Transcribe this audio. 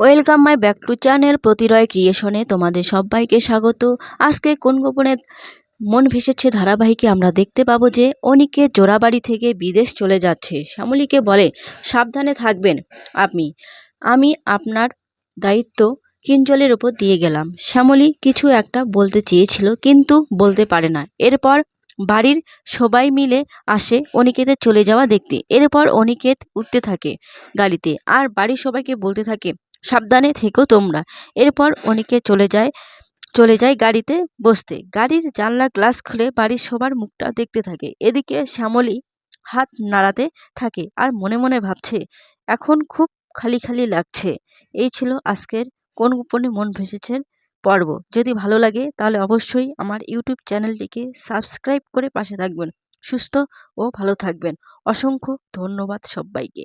Welcome my back to channel প্রতিরয় ক্রিয়েশনে তোমাদের সবাইকে স্বাগত। আজকে কোন গোপনে মন ভেসেছে ধারাবাহিকে আমরা দেখতে পাবো যে অনিকে জোড়াবাড়ি থেকে বিদেশ চলে যাচ্ছে। শ্যামলীকে বলে, সাবধানে থাকবেন আপনি। আমি আপনার দায়িত্ব কিঞ্জলের ওপর দিয়ে গেলাম। শ্যামলী কিছু একটা বলতে চেয়েছিল কিন্তু বলতে পারে না। এরপর বাড়ির সবাই মিলে আসে অনিকেতের চলে যাওয়া দেখতে। এরপর অনিকেত উঠতে থাকে গাড়িতে। আর বাড়ির সবাইকে বলতে থাকে, সাবধানে থেকো তোমরা। এরপর অনিকেত চলে যায় চলে যায় গাড়িতে বসতে। গাড়ির জানলা গ্লাস খুলে বাড়ির সবার মুখটা দেখতে থাকে। এদিকে শ্যামলী হাত নাড়াতে থাকে আর মনে মনে ভাবছে, এখন খুব খালি খালি লাগছে। এই ছিল আজকের কোন গোপনে মন ভেসেছেন পর্ব যদি ভালো লাগে তাহলে অবশ্যই আমার ইউটিউব চ্যানেলটিকে সাবস্ক্রাইব করে পাশে থাকবেন। সুস্থ ও ভালো থাকবেন। অসংখ্য ধন্যবাদ সবাইকে।